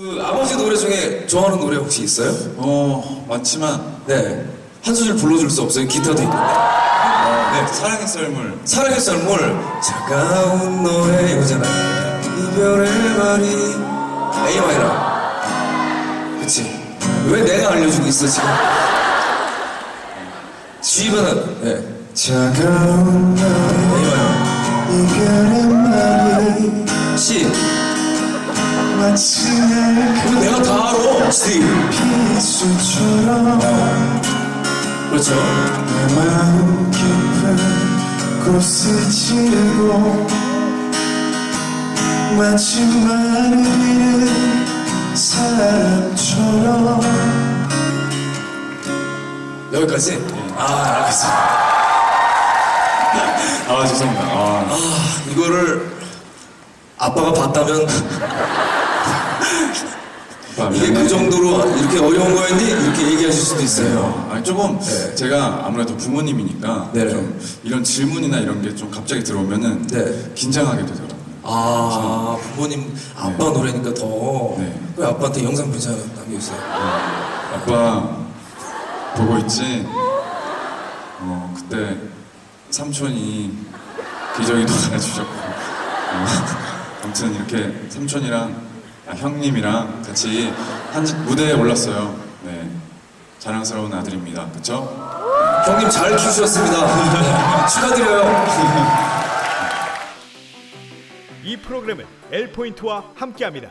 그 아버지 노래 중에 좋아하는 노래 혹시 있어요? 어 많지만 네. 한 소절 불러줄 수 없어요? 기타도 있는데. 어, 네 사랑의 썰물 사랑의 썰물 차가운 노래 이거잖아 이별의 말이 A 마이너 그치 왜 내가 알려주고 있어 지금 G번은 네. 차가운 A 이별의 이거 내가 다 알아. 빛수처럼 그렇죠? 내 마음 깊은 곳을 찌르고 마치 마르는 사람처럼 여기까지? 아 알겠습니다. 아 죄송합니다. 아, 아 이거를 아빠가 봤다면 이게 미안해. 그 정도로 이렇게 어려운 거였니? 이렇게 얘기하실 수도 있어요 아니 조금 네. 제가 아무래도 부모님이니까 네네. 좀 이런 질문이나 이런 게 좀 갑자기 들어오면은 네. 긴장하게 되더라고요. 아 부모님 아빠 노래니까 더. 네. 그 아빠한테 영상 하나 남겨주세요. 아빠 보고 있지? 어 그때 삼촌이 기저귀도 갈아주셨고 어, 아무튼 이렇게 삼촌이랑 아, 형님이랑 같이 한 지- 무대에 올랐어요. 네 자랑스러운 아들입니다. 그쵸? 형님 잘 키우셨습니다. 네, 축하드려요. 이 프로그램은 L포인트와 함께합니다.